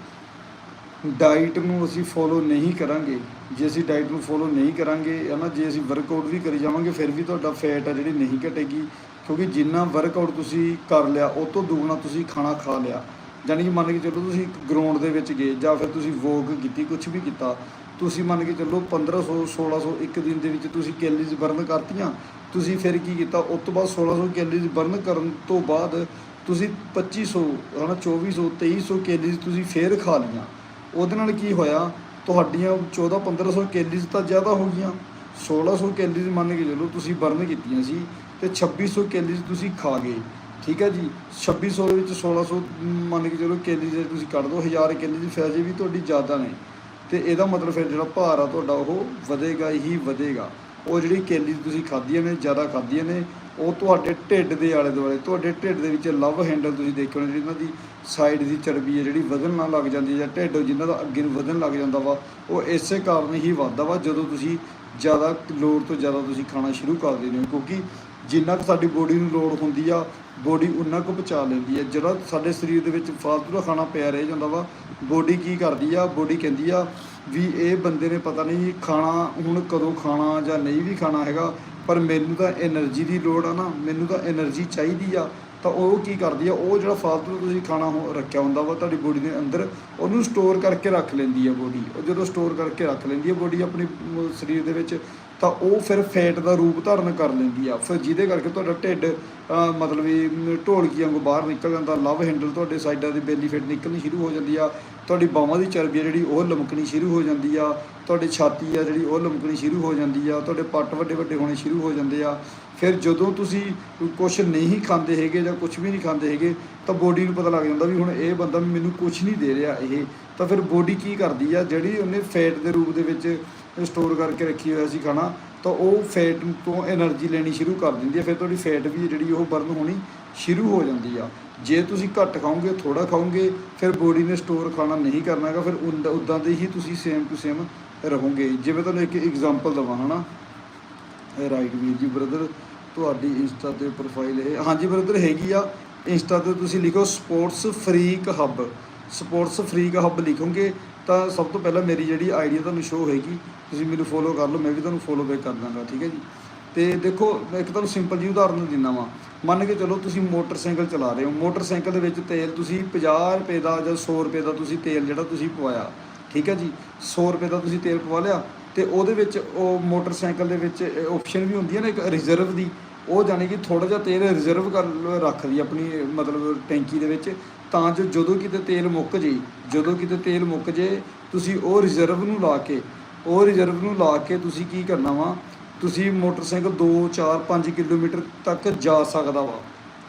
ਡਾਈਟ ਨੂੰ ਅਸੀਂ ਫੋਲੋ ਨਹੀਂ ਕਰਾਂਗੇ, ਜੇ ਅਸੀਂ ਡਾਈਟ ਨੂੰ ਫੋਲੋ ਨਹੀਂ ਕਰਾਂਗੇ, ਹਨਾ? ਜੇ ਅਸੀਂ ਵਰਕਆਊਟ ਵੀ ਕਰੀ ਜਾਵਾਂਗੇ, ਫਿਰ ਵੀ ਤੁਹਾਡਾ ਫੈਟ ਆ ਜਿਹੜੀ ਨਹੀਂ ਘਟੇਗੀ। ਕਿਉਂਕਿ ਜਿੰਨਾ ਵਰਕਆਊਟ ਤੁਸੀਂ ਕਰ ਲਿਆ, ਉਹ ਤੋਂ ਦੁੱਗਣਾ ਤੁਸੀਂ ਖਾਣਾ ਖਾ ਲਿਆ। ਜਾਣੀ ਕਿ ਮੰਨ ਕੇ ਚੱਲੋ ਤੁਸੀਂ ਇੱਕ ਗਰਾਊਂਡ ਦੇ ਵਿੱਚ ਗਏ ਜਾਂ ਫਿਰ ਤੁਸੀਂ ਵੋਕ ਕੀਤੀ ਕੁਝ ਵੀ ਕੀਤਾ, ਤੁਸੀਂ ਮੰਨ ਕੇ ਚੱਲੋ 1500 1600 ਇੱਕ ਦਿਨ ਦੇ ਵਿੱਚ ਤੁਸੀਂ ਕੈਲਰੀਜ਼ ਬਰਨ ਕਰਤੀਆਂ, ਤੁਸੀਂ ਫਿਰ ਕੀ ਕੀਤਾ, ਉਸ ਤੋਂ ਬਾਅਦ 1600 ਕੈਲਰੀਜ਼ ਬਰਨ ਕਰਨ ਤੋਂ ਬਾਅਦ ਤੁਸੀਂ 2500 ਹਨਾ 2400 2300 ਕੈਲਰੀਜ਼ ਤੁਸੀਂ ਫੇਰ ਖਾ ਲੀਆਂ ਉਹਦੇ ਨਾਲ ਕੀ ਹੋਇਆ, ਤੁਹਾਡੀਆਂ 14 1500 ਕੈਲਰੀਜ਼ ਤਾਂ ਜ਼ਿਆਦਾ ਹੋ ਗਈਆਂ। 1600 ਕੈਲਰੀਜ਼ ਮੰਨ ਕੇ ਚੱਲੋ ਤੁਸੀਂ ਬਰਨ ਕੀਤੀਆਂ ਸੀ ਤੇ 2600 ਕੈਲਰੀਜ਼ ਤੁਸੀਂ ਖਾ ਗਏ। ਠੀਕ ਹੈ ਜੀ 2600 ਦੇ ਵਿੱਚ 1600 ਮੰਨ ਕੇ ਚਲੋ ਕੇਲੀ ਜੇ ਤੁਸੀਂ ਕੱਢ ਦਿਓ 1000 ਕੈਲਰੀਜ਼ ਫੈਜੇ ਵੀ ਤੁਹਾਡੀ ਜ਼ਿਆਦਾ ਨੇ। ਤੇ ਇਹਦਾ ਮਤਲਬ ਫਿਰ ਜਿਹੜਾ ਭਾਰ ਆ ਤੁਹਾਡਾ ਉਹ ਵਧੇਗਾ ਹੀ ਵਧੇਗਾ। ਉਹ ਜਿਹੜੀ ਕੇਲੀ ਤੁਸੀਂ ਖਾਧੀਆਂ ਨੇ, ਜ਼ਿਆਦਾ ਖਾਧੀਆਂ ਨੇ, ਉਹ ਤੁਹਾਡੇ ਢਿੱਡ ਦੇ ਆਲੇ ਦੁਆਲੇ, ਤੁਹਾਡੇ ਢਿੱਡ ਦੇ ਵਿੱਚ ਲਵ ਹੈਂਡਲ ਤੁਸੀਂ ਦੇਖਿਓ ਜਿਹੜੀ ਇਹਨਾਂ ਦੀ ਸਾਈਡ ਦੀ ਚਰਬੀ ਹੈ, ਜਿਹੜੀ ਵਧਣ ਨਾਲ ਲੱਗ ਜਾਂਦੀ ਹੈ, ਜਾਂ ਢਿੱਡ ਜਿਨ੍ਹਾਂ ਦਾ ਅੱਗੇ ਨੂੰ ਵਧਣ ਲੱਗ ਜਾਂਦਾ ਵਾ, ਉਹ ਇਸੇ ਕਾਰਨ ਹੀ ਵੱਧਦਾ ਵਾ, ਜਦੋਂ ਤੁਸੀਂ ਜ਼ਿਆਦਾ, ਲੋੜ ਤੋਂ ਜ਼ਿਆਦਾ ਤੁਸੀਂ ਖਾਣਾ ਸ਼ੁਰੂ ਕਰ ਦਿੰਦੇ ਹੋ। ਕਿਉਂਕਿ ਜਿੰਨਾ ਕੁ ਸਾਡੀ ਬੋਡੀ ਨੂੰ ਲੋੜ ਹੁੰਦੀ ਆ ਬੋਡੀ ਉਨਾ ਕੁ ਬਚਾ ਲੈਂਦੀ ਆ। ਜਿਹੜਾ ਸਾਡੇ ਸਰੀਰ ਦੇ ਵਿੱਚ ਫਾਲਤੂ ਦਾ ਖਾਣਾ ਪਿਆ ਰਹਿ ਜਾਂਦਾ ਵਾ ਬੋਡੀ ਕੀ ਕਰਦੀ ਆ? ਬੋਡੀ ਕਹਿੰਦੀ ਆ ਵੀ ਇਹ ਬੰਦੇ ਨੇ ਪਤਾ ਨਹੀਂ ਖਾਣਾ ਹੁਣ ਕਦੋਂ ਖਾਣਾ ਜਾਂ ਨਹੀਂ ਵੀ ਖਾਣਾ ਹੈਗਾ, ਪਰ ਮੈਨੂੰ ਤਾਂ એનર્ਜੀ ਦੀ ਲੋੜ ਆ ਨਾ, ਮੈਨੂੰ ਤਾਂ એનર્ਜੀ ਚਾਹੀਦੀ ਆ। ਤਾਂ ਉਹ ਕੀ ਕਰਦੀ ਆ? ਉਹ ਜਿਹੜਾ ਫਾਲਤੂ ਤੁਸੀਂ ਖਾਣਾ ਰੱਖਿਆ ਹੁੰਦਾ ਵਾ, ਤੁਹਾਡੀ ਬੋਡੀ ਦੇ ਅੰਦਰ, ਉਹਨੂੰ ਸਟੋਰ ਕਰਕੇ ਰੱਖ ਲੈਂਦੀ ਆ ਬੋਡੀ ਜਦੋਂ ਸਟੋਰ ਕਰਕੇ ਰੱਖ ਲੈਂਦੀ ਆ ਬੋਡੀ ਆਪਣੇ ਸਰੀਰ ਦੇ ਵਿੱਚ ਤਾਂ ਉਹ ਫਿਰ ਫੈਟ ਦਾ ਰੂਪ ਧਾਰਨ ਕਰ ਲੈਂਦੀ ਆ। ਫਿਰ ਜਿਹਦੇ ਕਰਕੇ ਤੁਹਾਡਾ ਢਿੱਡ ਮਤਲਬ ਵੀ ਢੋਲਕੀ ਵਾਂਗੂ ਬਾਹਰ ਨਿਕਲ ਜਾਂਦਾ ਲਵ ਹੈਂਡਲ ਤੁਹਾਡੇ ਸਾਈਡਾਂ ਦੀ ਬੈਲੀ ਫੈਟ ਨਿਕਲਣੀ ਸ਼ੁਰੂ ਹੋ ਜਾਂਦੀ ਆ। ਤੁਹਾਡੀ ਬਾਹਾਂ ਦੀ ਚਰਬੀ ਆ ਜਿਹੜੀ, ਉਹ ਲਮਕਣੀ ਸ਼ੁਰੂ ਹੋ ਜਾਂਦੀ ਆ। ਤੁਹਾਡੀ ਛਾਤੀ ਆ ਜਿਹੜੀ, ਉਹ ਲਮਕਣੀ ਸ਼ੁਰੂ ਹੋ ਜਾਂਦੀ ਆ। ਤੁਹਾਡੇ ਪੱਟ ਵੱਡੇ ਵੱਡੇ ਹੋਣੇ ਸ਼ੁਰੂ ਹੋ ਜਾਂਦੇ ਆ। ਫਿਰ ਜਦੋਂ ਤੁਸੀਂ ਕੁਝ ਨਹੀਂ ਖਾਂਦੇ ਹੈਗੇ ਜਾਂ ਕੁਝ ਵੀ ਨਹੀਂ ਖਾਂਦੇ ਹੈਗੇ, ਤਾਂ ਬੋਡੀ ਨੂੰ ਪਤਾ ਲੱਗ ਜਾਂਦਾ ਵੀ ਹੁਣ ਇਹ ਬੰਦਾ ਮੈਨੂੰ ਕੁਝ ਨਹੀਂ ਦੇ ਰਿਹਾ ਇਹ। ਤਾਂ ਫਿਰ ਬੋਡੀ ਕੀ ਕਰਦੀ ਆ, ਜਿਹੜੀ ਉਹਨੇ ਫੈਟ ਦੇ ਰੂਪ ਦੇ ਵਿੱਚ ਸਟੋਰ ਕਰਕੇ ਰੱਖੀ ਹੋਇਆ ਸੀ ਖਾਣਾ, ਤਾਂ ਉਹ ਫੈਟ ਤੋਂ એનર્ਜੀ ਲੈਣੀ ਸ਼ੁਰੂ ਕਰ ਦਿੰਦੀ ਹੈ। ਫਿਰ ਤੁਹਾਡੀ ਫੈਟ ਵੀ ਜਿਹੜੀ ਉਹ ਬਰਨ ਹੋਣੀ ਸ਼ੁਰੂ ਹੋ ਜਾਂਦੀ ਆ। ਜੇ ਤੁਸੀਂ ਘੱਟ ਖਾਓਗੇ ਥੋੜਾ ਖਾਓਗੇ, ਫਿਰ ਬੋਡੀ ਨੇ ਸਟੋਰ ਖਾਣਾ ਨਹੀਂ ਕਰਨਾ ਹੈਗਾ, ਫਿਰ ਉਦਾਂ ਦੇ ਹੀ ਤੁਸੀਂ ਸੇਮ ਟੂ ਸੇਮ ਰਹੋਗੇ। ਜਿਵੇਂ ਤੁਹਾਨੂੰ ਇੱਕ ਐਗਜ਼ਾਮਪਲ ਦਵਾਂ, ਹਨਾ? ਰਾਈਟ ਵੀਰ ਜੀ ਬ੍ਰਦਰ ਤੁਹਾਡੀ ਇੰਸਟਾ ਤੇ ਪ੍ਰੋਫਾਈਲ ਇਹ। ਹਾਂਜੀ ਬ੍ਰਦਰ ਹੈਗੀ ਆ। ਇੰਸਟਾ ਤੇ ਤੁਸੀਂ ਲਿਖੋ sports freak hub sports freak hub ਲਿਖੋਗੇ, ਤਾਂ ਸਭ ਤੋਂ ਪਹਿਲਾਂ ਮੇਰੀ ਜਿਹੜੀ ਆਈਡੀਆ ਤੁਹਾਨੂੰ ਸ਼ੋਅ ਹੋਏਗੀ ਤੁਸੀਂ ਮੈਨੂੰ ਫੋਲੋ ਕਰ ਲਓ, ਮੈਂ ਵੀ ਤੁਹਾਨੂੰ ਫੋਲੋ ਬੈਕ ਕਰ ਦਾਂਗਾ, ਠੀਕ ਹੈ ਜੀ? ਤੇ ਦੇਖੋ, ਮੈਂ ਇੱਕ ਤੁਹਾਨੂੰ ਸਿੰਪਲ ਜੀ ਉਦਾਹਰਨ ਦਿੰਦਾ ਵਾਂ। ਮੰਨ ਕੇ ਚਲੋ, ਤੁਸੀਂ ਮੋਟਰਸਾਈਕਲ ਚਲਾ ਰਹੇ ਹੋ। ਮੋਟਰਸਾਈਕਲ ਦੇ ਵਿੱਚ ਤੇਲ, ਤੁਸੀਂ 50 ਰੁਪਏ ਦਾ ਜਾਂ 100 ਰੁਪਏ ਦਾ ਤੁਸੀਂ ਤੇਲ ਜਿਹੜਾ ਤੁਸੀਂ ਪਵਾਇਆ, ਠੀਕ ਹੈ ਜੀ? 100 ਰੁਪਏ ਦਾ ਤੁਸੀਂ ਤੇਲ ਪਵਾ ਲਿਆ, ਤੇ ਉਹਦੇ ਵਿੱਚ ਉਹ ਮੋਟਰਸਾਈਕਲ ਦੇ ਵਿੱਚ ਆਪਸ਼ਨ ਵੀ ਹੁੰਦੀ ਹੈ ਨਾ, ਇੱਕ ਰਿਜ਼ਰਵ ਦੀ। ਉਹ ਜਾਣੀ ਕਿ ਥੋੜਾ ਜਿਹਾ ਤੇਲ ਰਿਜ਼ਰਵ ਕਰ ਲ- ਰੱਖਦੀ ਆਪਣੀ, ਮਤਲਬ ਟੈਂਕੀ ਦੇ ਵਿੱਚ, ਤਾਂ ਜੋ ਜਦੋਂ ਕਿਤੇ ਤੇਲ ਮੁੱਕ ਜੇ, ਜਦੋਂ ਕਿਤੇ ਤੇਲ ਮੁੱਕ ਜੇ, ਤੁਸੀਂ ਉਹ ਰਿਜ਼ਰਵ ਨੂੰ ਲਾ ਕੇ ਉਹ ਰਿਜ਼ਰਵ ਨੂੰ ਲਾ ਕੇ ਤੁਸੀਂ ਕੀ ਕਰਨਾ ਵਾ? ਤੁਸੀਂ ਮੋਟਰਸਾਈਕਲ 2 4 5 ਕਿਲੋਮੀਟਰ ਤੱਕ ਜਾ ਸਕਦਾ ਵਾ।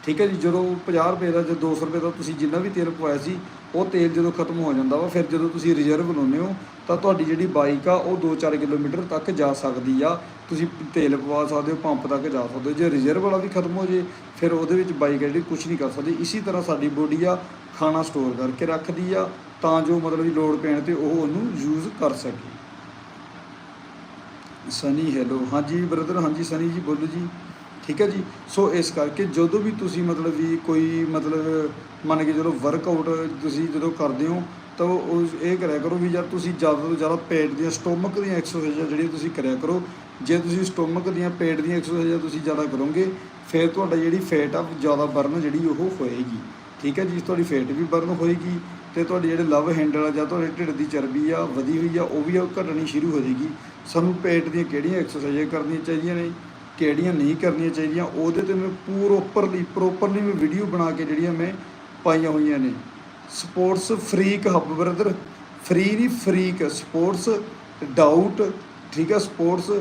ਠੀਕ ਹੈ ਜੀ? ਜਦੋਂ 50 ਰੁਪਏ ਦਾ ਜਾਂ 200 ਰੁਪਏ ਦਾ ਤੁਸੀਂ ਜਿੰਨਾ ਵੀ ਤੇਲ ਪਵਾਇਆ ਸੀ, ਉਹ ਤੇਲ ਜਦੋਂ ਖਤਮ ਹੋ ਜਾਂਦਾ ਵਾ, ਫਿਰ ਜਦੋਂ ਤੁਸੀਂ ਰਿਜ਼ਰਵ ਲਾਉਂਦੇ ਹੋ, ਤਾਂ ਤੁਹਾਡੀ ਜਿਹੜੀ ਬਾਈਕ ਆ, ਉਹ 2-4 ਕਿਲੋਮੀਟਰ ਤੱਕ ਜਾ ਸਕਦੀ ਆ। ਤੁਸੀਂ ਤੇਲ ਪਵਾ ਸਕਦੇ ਹੋ, ਪੰਪ ਤੱਕ ਜਾ ਸਕਦੇ ਹੋ। ਜੇ ਰਿਜ਼ਰਵ ਵਾਲਾ ਵੀ ਖਤਮ ਹੋ ਜੇ, ਫਿਰ ਉਹਦੇ ਵਿੱਚ ਬਾਈਕ ਆ ਜਿਹੜੀ ਕੁਝ ਨਹੀਂ ਕਰ ਸਕਦੀ। ਇਸੇ ਤਰ੍ਹਾਂ ਸਾਡੀ ਬੋਡੀ ਆ, ਖਾਣਾ ਸਟੋਰ ਕਰਕੇ ਰੱਖਦੀ ਆ, ਤਾਂ ਜੋ ਮਤਲਬ ਵੀ ਲੋਡ ਪੈਣ ਤੇ ਉਹ ਉਹਨੂੰ ਯੂਜ਼ ਕਰ ਸਕੇ। ਸਨੀ ਹੈਲੋ ਹਾਂਜੀ ਬ੍ਰਦਰ ਹਾਂਜੀ ਸਨੀ ਜੀ, ਬੋਲੋ ਜੀ। ਠੀਕ ਹੈ ਜੀ? ਸੋ ਇਸ ਕਰਕੇ ਜਦੋਂ ਵੀ ਤੁਸੀਂ ਮਤਲਬ ਵੀ ਕੋਈ ਮਤਲਬ ਮੰਨ ਕੇ ਚਲੋ ਵਰਕਆਊਟ ਤੁਸੀਂ ਜਦੋਂ ਕਰਦੇ ਹੋ, ਤਾਂ ਉਹ ਇਹ ਕਰਿਆ ਕਰੋ ਵੀ ਯਾਰ ਤੁਸੀਂ ਜ਼ਿਆਦਾ ਤੋਂ ਜ਼ਿਆਦਾ ਪੇਟ ਦੀਆਂ ਸਟੋਮਕ ਦੀਆਂ ਐਕਸਰਸਾਈਜ਼ਾਂ ਜਿਹੜੀਆਂ ਤੁਸੀਂ ਕਰਿਆ ਕਰੋ, ਜੇ ਤੁਸੀਂ ਸਟੋਮਕ ਦੀਆਂ, ਪੇਟ ਦੀਆਂ ਐਕਸਰਸਾਈਜ਼ਾਂ ਤੁਸੀਂ ਜ਼ਿਆਦਾ ਕਰੋਗੇ, ਫਿਰ ਤੁਹਾਡਾ ਜਿਹੜੀ ਫੈਟ ਆ, ਜ਼ਿਆਦਾ ਬਰਨ ਜਿਹੜੀ ਉਹ ਹੋਏਗੀ। ਠੀਕ ਹੈ ਜੀ? ਤੁਹਾਡੀ ਫੈਟ ਵੀ ਬਰਨ ਹੋਏਗੀ ਤੇ ਤੁਹਾਡੇ ਜਿਹੜੇ ਲਵ ਹੈਂਡਲ ਆ ਜਾਂ ਤੁਹਾਡੇ ਢਿੱਡ ਦੀ ਚਰਬੀ ਆ, ਵਧੀ ਹੋਈ ਆ, ਉਹ ਵੀ ਉਹ ਘਟਣੀ ਸ਼ੁਰੂ ਹੋ ਜਾਏਗੀ। ਸਾਨੂੰ ਪੇਟ ਦੀਆਂ ਕਿਹੜੀਆਂ ਐਕਸਰਸਾਈਜ਼ਾਂ ਕਰਨੀਆਂ ਚਾਹੀਦੀਆਂ ਨੇ, ਕਿਹੜੀਆਂ ਨਹੀਂ ਕਰਨੀਆਂ ਚਾਹੀਦੀਆਂ, ਉਹਦੇ ਤੇ ਮੈਂ ਪ੍ਰੋਪਰਲੀ ਪ੍ਰੋਪਰਲੀ ਮੈਂ ਵੀਡੀਓ ਬਣਾ ਕੇ ਜਿਹੜੀਆਂ ਮੈਂ ਪਾਈਆਂ ਹੋਈਆਂ ਨੇ। Sports freak hub brother free ਨਹੀਂ ਫਰੀਕ ਸਪੋਰਟਸ ਡਾਊਟ ਠੀਕ ਹੈ ਸਪੋਰਟਸ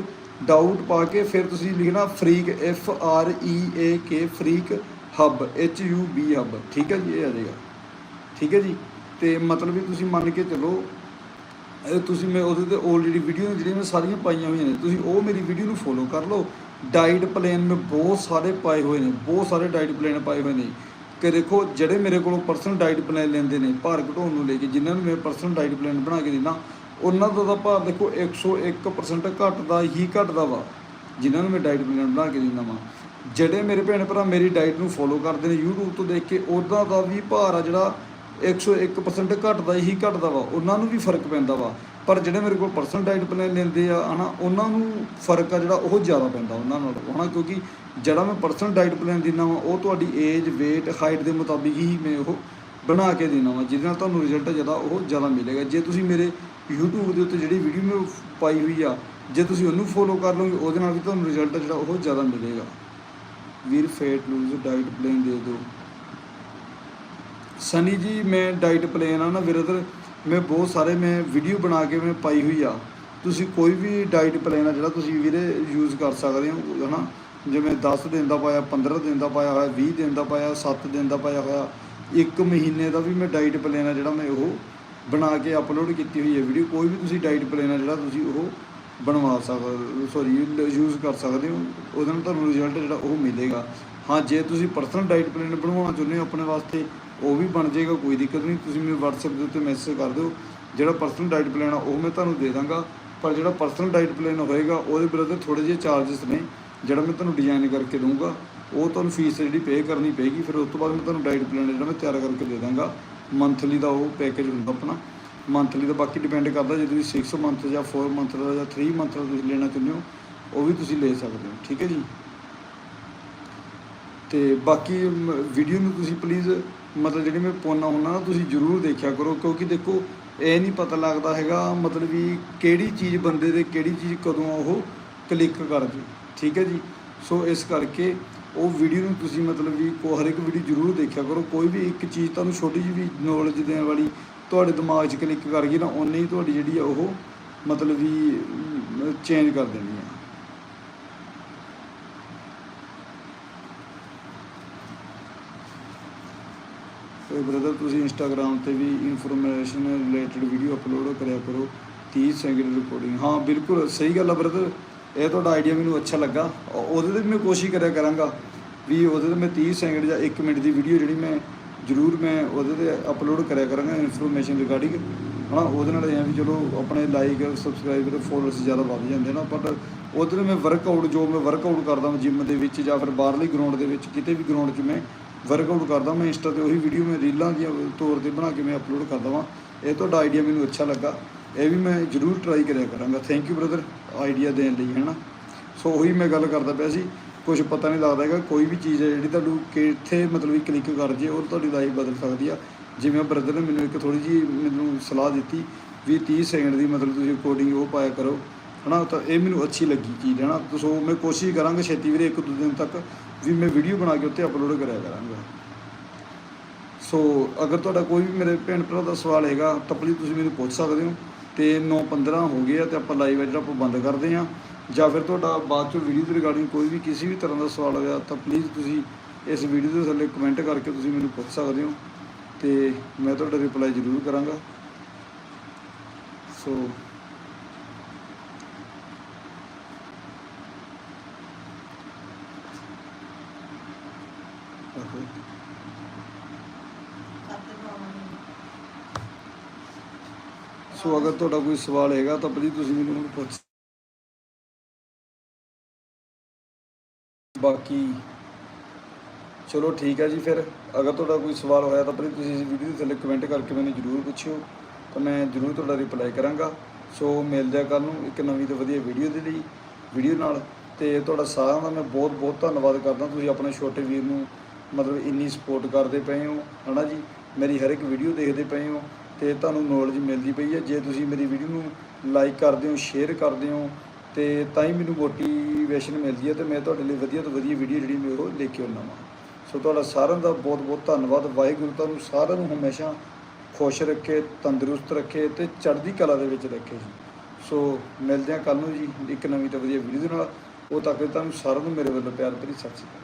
ਡਾਊਟ ਪਾ ਕੇ ਫਿਰ ਤੁਸੀਂ ਲਿਖਣਾ freak F R E A K freak hub H U B hub ਠੀਕ ਹੈ ਜੀ, ਇਹ ਆ ਜਾਏਗਾ। ਠੀਕ ਹੈ ਜੀ? ਤੇ ਮਤਲਬ ਵੀ ਤੁਸੀਂ ਮੰਨ ਕੇ ਚੱਲੋ ਤੁਸੀਂ ਮੈਂ ਉਹਦੇ ਤੇ ਆਲਰੇਡੀ ਵੀਡੀਓ ਜਿਹੜੀਆਂ ਮੈਂ ਸਾਰੀਆਂ ਪਾਈਆਂ ਹੋਈਆਂ ਨੇ, ਤੁਸੀਂ ਉਹ ਮੇਰੀ ਵੀਡੀਓ ਨੂੰ ਫੋਲੋ ਕਰ ਲਓ। ਡਾਈਟ ਪਲਾਨ ਮੈਂ ਬਹੁਤ ਸਾਰੇ ਪਾਏ ਹੋਏ ਨੇ, ਬਹੁਤ ਸਾਰੇ ਡਾਈਟ ਪਲਾਨ ਪਾਏ ਹੋਏ ਨੇ। ਕਿ ਦੇਖੋ, ਜਿਹੜੇ ਮੇਰੇ ਕੋਲੋਂ ਪਰਸਨਲ ਡਾਈਟ ਪਲਾਨ ਲੈਂਦੇ ਨੇ, ਭਾਰ ਘਟਾਉਣ ਨੂੰ ਲੈ ਕੇ ਜਿਨ੍ਹਾਂ ਨੂੰ ਮੈਂ ਪਰਸਨਲ ਡਾਈਟ ਪਲਾਨ ਬਣਾ ਕੇ ਦਿੰਦਾ, ਉਹਨਾਂ ਦਾ ਤਾਂ ਭਾਰ ਦੇਖੋ 101% ਘਟਦਾ ਹੀ ਘਟਦਾ ਵਾ, ਜਿਨ੍ਹਾਂ ਨੂੰ ਮੈਂ ਡਾਈਟ ਪਲਾਨ ਬਣਾ ਕੇ ਦਿੰਦਾ ਵਾਂ। ਜਿਹੜੇ ਮੇਰੇ ਭੈਣ ਭਰਾ ਮੇਰੀ ਡਾਈਟ ਨੂੰ ਫੋਲੋ ਕਰਦੇ ਨੇ, YouTube ਤੋਂ ਦੇਖ ਕੇ ਉਹਨਾਂ ਦਾ ਵੀ ਭਾਰ ਆ ਜਿਹੜਾ 101% ਘਟਦਾ ਹੀ ਘਟਦਾ ਵਾ। ਉਹਨਾਂ ਨੂੰ ਵੀ ਫ਼ਰਕ ਪੈਂਦਾ ਵਾ। ਪਰ ਜਿਹੜੇ ਮੇਰੇ ਕੋਲ ਪਰਸਨਲ ਡਾਈਟ ਪਲਾਨ ਲੈਂਦੇ ਆ, ਹਨਾ, ਉਹਨਾਂ ਨੂੰ ਫ਼ਰਕ ਆ ਜਿਹੜਾ ਉਹ ਜ਼ਿਆਦਾ ਪੈਂਦਾ ਉਹਨਾਂ ਨਾਲ, ਹਨਾ, ਕਿਉਂਕਿ ਜਿਹੜਾ ਮੈਂ ਪਰਸਨਲ ਡਾਈਟ ਪਲਾਨ ਦਿੰਦਾ ਵਾ, ਉਹ ਤੁਹਾਡੀ ਏਜ weight ਹਾਈਟ ਦੇ ਮੁਤਾਬਿਕ ਹੀ ਮੈਂ ਉਹ ਬਣਾ ਕੇ ਦੇਣਾ ਵਾ, ਜਿਹਦੇ ਨਾਲ ਤੁਹਾਨੂੰ ਰਿਜ਼ਲਟ ਜਿਹੜਾ ਉਹ ਜ਼ਿਆਦਾ ਮਿਲੇਗਾ। ਜੇ ਤੁਸੀਂ ਮੇਰੇ YouTube ਦੇ ਉੱਤੇ ਜਿਹੜੀ ਵੀਡੀਓ ਮੈਂ ਪਾਈ ਹੋਈ ਆ, ਜੇ ਤੁਸੀਂ ਉਹਨੂੰ ਫੋਲੋ ਕਰ ਲਓਗੇ, ਉਹਦੇ ਨਾਲ ਵੀ ਤੁਹਾਨੂੰ ਰਿਜ਼ਲਟ ਜਿਹੜਾ ਉਹ ਜ਼ਿਆਦਾ ਮਿਲੇਗਾ। ਵੀਰ ਫੇਟ ਲੂਜ਼ ਡਾਈਟ ਪਲਾਨ ਦੇ ਦਿਓ। ਸਨੀ ਜੀ, ਮੈਂ ਡਾਈਟ ਪਲਾਨ ਆ ਨਾ ਵੀਰਦਰ ਮੈਂ ਬਹੁਤ ਸਾਰੇ, ਮੈਂ ਵੀਡੀਓ ਬਣਾ ਕੇ ਮੈਂ ਪਾਈ ਹੋਈ ਆ। ਤੁਸੀਂ ਕੋਈ ਵੀ ਡਾਈਟ ਪਲਾਨ ਆ ਜਿਹੜਾ ਤੁਸੀਂ ਵੀਰੇ ਯੂਜ਼ ਕਰ ਸਕਦੇ ਹੋ, ਹਨਾ? ਜਿਵੇਂ 10 ਦਿਨ ਦਾ ਪਾਇਆ 15 ਦਿਨ ਦਾ ਪਾਇਆ ਹੋਇਆ 20 ਦਿਨ ਦਾ ਪਾਇਆ 7 ਦਿਨ ਦਾ ਪਾਇਆ ਹੋਇਆ, ਇੱਕ ਮਹੀਨੇ ਦਾ ਵੀ ਮੈਂ ਡਾਈਟ ਪਲਾਨ ਆ ਜਿਹੜਾ ਮੈਂ ਉਹ ਬਣਾ ਕੇ ਅਪਲੋਡ ਕੀਤੀ ਹੋਈ ਹੈ ਵੀਡੀਓ। ਕੋਈ ਵੀ ਤੁਸੀਂ ਡਾਈਟ ਪਲਾਨ ਆ ਜਿਹੜਾ ਤੁਸੀਂ ਉਹ ਬਣਵਾ ਸਕਦੇ ਸੌਰੀ ਯੂਜ਼ ਕਰ ਸਕਦੇ ਹੋ। ਉਹਦੇ ਨਾਲ ਤੁਹਾਨੂੰ ਰਿਜ਼ਲਟ ਜਿਹੜਾ ਉਹ ਮਿਲੇਗਾ। ਹਾਂ, ਜੇ ਤੁਸੀਂ ਪਰਸਨਲ ਡਾਈਟ ਪਲਾਨ ਬਣਵਾਉਣਾ ਚਾਹੁੰਦੇ ਹੋ ਆਪਣੇ ਵਾਸਤੇ ਉਹ ਵੀ ਬਣ ਜਾਏਗਾ, ਕੋਈ ਦਿੱਕਤ ਨਹੀਂ। ਤੁਸੀਂ ਮੈਨੂੰ WhatsApp ਦੇ ਉੱਤੇ ਮੈਸੇਜ ਕਰ ਦਿਓ। ਜਿਹੜਾ ਪਰਸਨਲ ਡਾਈਟ ਪਲਾਨ ਆ, ਉਹ ਮੈਂ ਤੁਹਾਨੂੰ ਦੇ ਦਾਂਗਾ। ਪਰ ਜਿਹੜਾ ਪਰਸਨਲ ਡਾਈਟ ਪਲਾਨ ਹੋਏਗਾ, ਉਹਦੇ ਬ੍ਰਦਰ ਥੋੜੇ ਜਿਹੇ ਚਾਰजेस ਨੇ, ਜਿਹੜਾ ਮੈਂ ਤੁਹਾਨੂੰ ਡਿਜ਼ਾਈਨ ਕਰਕੇ ਦਊਂਗਾ। ਉਹ ਤੁਹਾਨੂੰ ਫੀਸ ਜਿਹੜੀ ਪੇ ਕਰਨੀ ਪਏਗੀ, ਫਿਰ ਉਸ ਤੋਂ ਬਾਅਦ ਮੈਂ ਤੁਹਾਨੂੰ ਡਾਈਟ ਪਲਾਨ ਜਿਹੜਾ ਮੈਂ ਤਿਆਰ ਕਰਕੇ ਦੇ ਦਾਂਗਾ। ਮੰਥਲੀ ਦਾ ਉਹ ਪੈਕੇਜ ਹੁੰਦਾ ਆਪਣਾ। ਮੰਥਲੀ ਦਾ ਬਾਕੀ ਡਿਪੈਂਡ ਕਰਦਾ ਜੇ ਤੁਸੀਂ 6 ਮੰਥ ਜਾਂ 4 ਮੰਥ ਦਾ ਜਾਂ 3 ਮੰਥ ਦਾ ਤੁਸੀਂ ਲੈਣਾ ਚਾਹੁੰਦੇ ਹੋ, ਉਹ ਵੀ ਤੁਸੀਂ ਲੈ ਸਕਦੇ ਹੋ। ਠੀਕ ਹੈ ਜੀ? ਤੇ ਬਾਕੀ ਵੀਡੀਓ ਨੂੰ ਤੁਸੀਂ ਪਲੀਜ਼ ਮਤਲਬ ਜਿਹੜੀ ਮੈਂ ਪਾਉਣਾ ਹੁੰਦਾ ਨਾ, ਤੁਸੀਂ ਜਰੂਰ ਦੇਖਿਆ ਕਰੋ, ਕਿਉਂਕਿ ਦੇਖੋ, ਇਹ ਨਹੀਂ ਪਤਾ ਲੱਗਦਾ ਹੈਗਾ ਮਤਲਬ ਵੀ ਕਿਹੜੀ ਚੀਜ਼ ਬੰਦੇ ਦੇ ਕਿਹੜੀ ਚੀਜ਼ ਕਦੋਂ ਉਹ ਕਲਿੱਕ ਕਰ ਜੇ, ਠੀਕ ਹੈ ਜੀ? ਸੋ ਇਸ ਕਰਕੇ ਉਹ ਵੀਡੀਓ ਨੂੰ ਤੁਸੀਂ ਮਤਲਬ ਵੀ ਕੋ ਹਰ ਇੱਕ ਵੀਡੀਓ ਜਰੂਰ ਦੇਖਿਆ ਕਰੋ, ਕੋਈ ਵੀ ਇੱਕ ਚੀਜ਼ ਤੁਹਾਨੂੰ ਛੋਟੀ ਜਿਹੀ ਵੀ ਨੌਲੇਜ ਦੇਣ ਵਾਲੀ ਤੁਹਾਡੇ ਦਿਮਾਗ 'ਚ ਕਲਿੱਕ ਕਰ ਗਈ ਨਾ ਉਨੀ ਹੀ ਤੁਹਾਡੀ ਜਿਹੜੀ ਆ ਉਹ ਮਤਲਬ ਵੀ ਚੇਂਜ ਕਰ ਦੇਣੀ ਹੈ ਤੇ ਬ੍ਰਦਰ ਤੁਸੀਂ ਇੰਸਟਾਗ੍ਰam ਤੇ ਵੀ ਇਨਫੋਰਮੇਸ਼ਨ ਰਿਲੇਟਡ ਵੀਡੀਓ ਅਪਲੋਡ ਕਰਿਆ ਕਰੋ 30 ਸੈਕਿੰਡ ਰਿਕਾਰਡਿੰਗ ਹਾਂ, ਬਿਲਕੁਲ ਸਹੀ ਗੱਲ ਆ ਬ੍ਰਦਰ ਇਹ ਤੁਹਾਡਾ ਆਈਡੀਆ ਮੈਨੂੰ ਅੱਛਾ ਲੱਗਾ। ਉਹ- ਉਹਦੇ ਤੇ ਵੀ ਮੈਂ ਕੋਸ਼ਿਸ਼ ਕਰਿਆ ਕਰਾਂਗਾ ਵੀ ਉਹਦੇ ਤੇ ਮੈਂ 30 ਸੈਕਿੰਡ ਜਾਂ 1 ਮਿੰਟ ਦੀ ਵੀਡੀਓ ਜਿਹੜੀ ਮੈਂ ਜ਼ਰੂਰ ਮੈਂ ਉਹਦੇ ਤੇ ਅਪਲੋਡ ਕਰਿਆ ਕਰਾਂਗਾ ਇਨਫੋਰਮੇਸ਼ਨ ਰਿਗਾਰਡਿੰਗ ਹਨਾ, ਉਹਦੇ ਨਾਲ ਇਹ ਆ ਵੀ ਚਲੋ ਆਪਣੇ ਲਾਈਕ ਸਬਸਕ੍ਰਾਈਬਰ ਫੋਲੋਅਰਸ ਜ਼ਿਆਦਾ ਵੱਧ ਜਾਂਦੇ ਨਾ ਪਰ ਉਹਦੇ ਤੇ ਮੈਂ ਵਰਕਆਊਟ ਜੋ ਮੈਂ ਵਰਕਆਊਟ ਕਰਦਾ ਹਾਂ ਜਿਮ ਦੇ ਵਿੱਚ ਜਾਂ ਫਿਰ ਬਾਹਰਲੀ ਗਰਾਊਂਡ ਦੇ ਵਿੱਚ, ਕਿਤੇ ਵੀ ਗਰਾਊਂਡ 'ਚ ਮੈਂ ਵਰਕਆਊਟ ਕਰਦਾ, ਮੈਂ ਇੰਸਟਾ ਤੇ ਉਹੀ ਵੀਡੀਓ ਮੈਂ ਰੀਲਾਂ ਦੀਆਂ ਤੌਰ ਤੇ ਬਣਾ ਕੇ ਮੈਂ ਅਪਲੋਡ ਕਰਦਾ ਵਾਂ ਇਹ ਤੁਹਾਡਾ ਆਈਡੀਆ ਮੈਨੂੰ ਅੱਛਾ ਲੱਗਾ। ਇਹ ਵੀ ਮੈਂ ਜ਼ਰੂਰ ਟਰਾਈ ਕਰਿਆ ਕਰਾਂਗਾ। ਥੈਂਕ ਯੂ ਬ੍ਰਦਰ ਆਈਡੀਆ ਦੇਣ ਲਈ ਹੈ ਨਾ ਸੋ ਉਹੀ ਮੈਂ ਗੱਲ ਕਰਦਾ ਪਿਆ ਸੀ। ਕੁਝ ਪਤਾ ਨਹੀਂ ਲੱਗਦਾ ਹੈਗਾ, ਕੋਈ ਵੀ ਚੀਜ਼ ਹੈ ਜਿਹੜੀ ਤੁਹਾਨੂੰ ਕਿੱਥੇ ਮਤਲਬ ਵੀ ਕਲਿੱਕ ਕਰ ਜੇ, ਉਹ ਤੁਹਾਡੀ ਲਾਈਫ ਬਦਲ ਸਕਦੀ ਆ। ਜਿਵੇਂ ਬ੍ਰਦਰ ਨੇ ਮੈਨੂੰ ਇੱਕ ਥੋੜੀ ਜੀ ਮੈਨੂੰ ਸਲਾਹ ਦਿੱਤੀ ਵੀ 30 ਸੈਕਿੰਡ ਦੀ ਮਤਲਬ ਤੁਸੀਂ ਕੋਡਿੰਗ ਉਹ ਪਾਇਆ ਕਰੋ, ਹਨਾ? ਤਾਂ ਇਹ ਮੈਨੂੰ ਅੱਛੀ ਲੱਗੀ ਚੀਜ਼ ਹੈ ਨਾ ਸੋ ਮੈਂ ਕੋਸ਼ਿਸ਼ ਕਰਾਂਗਾ ਛੇਤੀ ਵੀਰੇ ਇੱਕ ਦੋ ਦਿਨ ਤੱਕ ਵੀ ਮੈਂ ਵੀਡੀਓ ਬਣਾ ਕੇ ਉੱਤੇ ਅਪਲੋਡ ਕਰਿਆ ਕਰਾਂਗਾ। ਸੋ ਅਗਰ ਤੁਹਾਡਾ ਕੋਈ ਵੀ ਮੇਰੇ ਭੈਣ ਭਰਾ ਦਾ ਸਵਾਲ ਹੈਗਾ, ਤਾਂ ਪਲੀਜ਼ ਤੁਸੀਂ ਮੈਨੂੰ ਪੁੱਛ ਸਕਦੇ ਹੋ। ਤੇ 9:15 ਹੋ ਗਏ ਆ ਤੇ ਆਪਾਂ ਲਾਈਵ ਜਿਹੜਾ ਆਪਾਂ ਬੰਦ ਕਰਦੇ ਹਾਂ। ਜਾਂ ਫਿਰ ਤੁਹਾਡਾ ਬਾਅਦ ਚੋਂ ਵੀਡੀਓ ਦੇ ਰਿਗਾਰਡਿੰਗ ਕੋਈ ਵੀ ਕਿਸੇ ਵੀ ਤਰ੍ਹਾਂ ਦਾ ਸਵਾਲ ਹੋਇਆ, ਤਾਂ ਪਲੀਜ਼ ਤੁਸੀਂ ਇਸ ਵੀਡੀਓ ਦੇ ਥੱਲੇ ਕਮੈਂਟ ਕਰਕੇ ਤੁਸੀਂ ਮੈਨੂੰ ਪੁੱਛ ਸਕਦੇ ਹੋ। ਤੇ ਮੈਂ ਤੁਹਾਡਾ ਰਿਪਲਾਈ ਜ਼ਰੂਰ ਕਰਾਂਗਾ। ਸੋ ਸੋ ਅਗਰ ਤੁਹਾਡਾ ਕੋਈ ਸਵਾਲ ਹੈਗਾ ਤਾਂ ਪਲੀਜ਼ ਤੁਸੀਂ ਮੈਨੂੰ ਪੁੱਛ ਬਾਕੀ ਚਲੋ ਠੀਕ ਹੈ ਜੀ ਫਿਰ। ਅਗਰ ਤੁਹਾਡਾ ਕੋਈ ਸਵਾਲ ਹੋਇਆ ਤਾਂ ਪਲੀਜ਼ ਤੁਸੀਂ ਇਸ ਵੀਡੀਓ ਦੇ ਥੱਲੇ ਕਮੈਂਟ ਕਰਕੇ ਮੈਨੂੰ ਜ਼ਰੂਰ ਪੁੱਛਿਓ, ਤਾਂ ਮੈਂ ਜ਼ਰੂਰ ਤੁਹਾਡਾ ਰਿਪਲਾਈ ਕਰਾਂਗਾ। ਸੋ ਮਿਲਦੇ ਆ ਕੱਲ ਨੂੰ ਇੱਕ ਨਵੀਂ ਤੇ ਵਧੀਆ ਵੀਡੀਓ ਦੇ ਲਈ ਵੀਡੀਓ ਨਾਲ। ਤੇ ਤੁਹਾਡਾ ਸਾਰਿਆਂ ਦਾ ਮੈਂ ਬਹੁਤ ਬਹੁਤ ਧੰਨਵਾਦ ਕਰਦਾ। ਤੁਸੀਂ ਆਪਣੇ ਛੋਟੇ ਵੀਰ ਨੂੰ ਮਤਲਬ ਇੰਨੀ ਸਪੋਰਟ ਕਰਦੇ ਪਏ ਹੋ, ਹਨਾ ਜੀ? ਮੇਰੀ ਹਰ ਇੱਕ ਵੀਡੀਓ ਦੇਖਦੇ ਪਏ ਹੋ। ਤੇ ਤੁਹਾਨੂੰ ਨੌਲੇਜ ਮਿਲਦੀ ਪਈ ਹੈ। ਜੇ ਤੁਸੀਂ ਮੇਰੀ ਵੀਡੀਓ ਨੂੰ ਲਾਈਕ ਕਰਦੇ ਹੋ ਸ਼ੇਅਰ ਕਰਦੇ ਹੋ, ਤੇ ਤਾਂ ਹੀ ਮੈਨੂੰ ਮੋਟੀਵੇਸ਼ਨ ਮਿਲਦੀ ਹੈ ਤੇ ਮੈਂ ਤੁਹਾਡੇ ਲਈ ਵਧੀਆ ਤੋਂ ਵਧੀਆ ਵੀਡੀਓ ਜਿਹੜੀ ਮੈਂ ਉਹ ਲੈ ਕੇ ਆਉਣਾ ਵਾਂ। ਸੋ ਤੁਹਾਡਾ ਸਾਰਿਆਂ ਦਾ ਬਹੁਤ ਬਹੁਤ ਧੰਨਵਾਦ। ਵਾਹਿਗੁਰੂ ਤੁਹਾਨੂੰ ਸਾਰਿਆਂ ਨੂੰ ਹਮੇਸ਼ਾ ਖੁਸ਼ ਰੱਖੇ, ਤੰਦਰੁਸਤ ਰੱਖੇ ਤੇ ਚੜ੍ਹਦੀ ਕਲਾ ਦੇ ਵਿੱਚ ਰੱਖੇ ਜੀ। ਸੋ ਮਿਲਦੇ ਹਾਂ ਕੱਲ ਨੂੰ ਜੀ ਇੱਕ ਨਵੀਂ ਤੇ ਵਧੀਆ ਵੀਡੀਓ ਦੇ ਨਾਲ। ਉਹ ਤੱਕ ਤੁਹਾਨੂੰ ਸਾਰਿਆਂ ਨੂੰ ਮੇਰੇ ਵੱਲੋਂ ਪਿਆਰ ਭਰੀ ਸਤਿ ਸ਼੍ਰੀ ਅਕਾਲ।